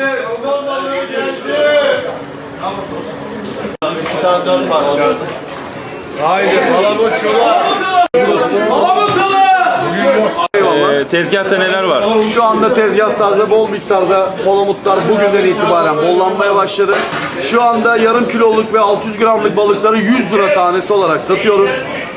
geldi. Balığı geldi. Bir tane var. Haydi palamut çula. Ee, tezgahta neler var? Şu anda tezgahlarda bol miktarda palamutlar bugünden itibaren bollanmaya başladı. Şu anda yarım kiloluk ve 600 gramlık balıkları 100 lira tanesi olarak satıyoruz.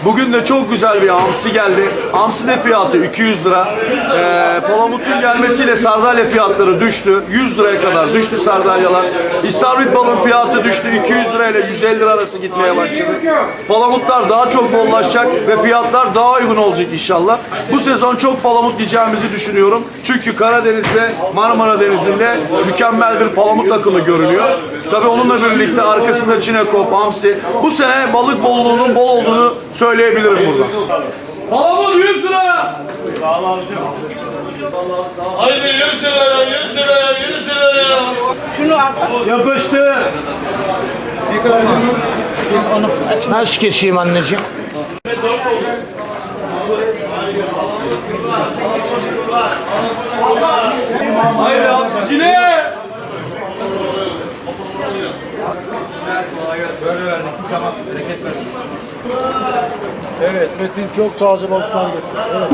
Bugün de çok güzel bir hamsi geldi. Hamsi de fiyatı 200 lira. Ee, palamutun gelmesiyle sardalya fiyatları düştü. 100 liraya kadar düştü sardalyalar. İstavrit balığın fiyatı düştü. 200 lira ile 150 lira arası gitmeye başladı. Palamutlar daha çok bollaşacak ve fiyatlar daha uygun olacak inşallah. Bu sezon çok palamut yiyeceğimizi düşünüyorum. Çünkü Karadeniz ve Marmara Denizi'nde mükemmel bir palamut akımı görülüyor. Tabii onunla birlikte arkasında çinekop, hamsi. Bu sene balık bolluğunun bol olduğunu söyleyebilirim burada. Palamut 100 lira. Haydi 100 liraya, 100 liraya, 100 liraya. Yapıştı. Nasıl keseyim anneciğim? Haydi hapsicine. Evet Metin çok taze balıklar getirdi. Evet.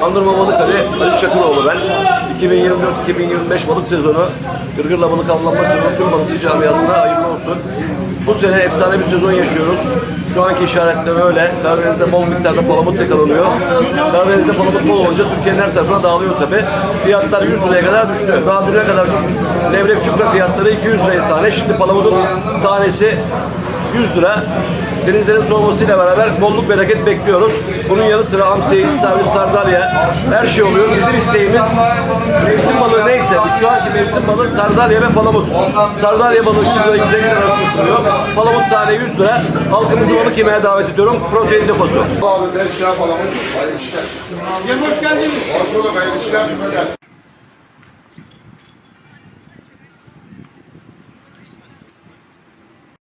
Kandırma balık Ali, Ali Çakıroğlu ben. 2024-2025 balık sezonu Gırgırla balık avlanma sezonu tüm balıkçı camiasına hayırlı olsun. Bu sene efsane bir sezon yaşıyoruz. Şu anki işaretler öyle. Karadeniz'de bol miktarda palamut yakalanıyor. Karadeniz'de palamut bol olunca Türkiye'nin her tarafına dağılıyor tabi. Fiyatlar 100 liraya kadar düştü. Daha düne kadar düştü. Levrek çupra fiyatları 200 liraya tane. Şimdi palamutun tanesi 100 lira. Denizlerin soğumasıyla beraber bolluk bereket bekliyoruz. Bunun yanı sıra hamsi, istavrit, sardalya her şey oluyor. Bizim isteğimiz mevsim balığı neyse şu anki mevsim balığı sardalya ve palamut. Sardalya balığı 100 lira 150 lira arasında tutuluyor. Palamut tane 100 lira. Halkımızı balık yemeye davet ediyorum. Protein deposu. Abi beş lira palamut. Hayırlı işler. Hoş bulduk. Hayırlı işler.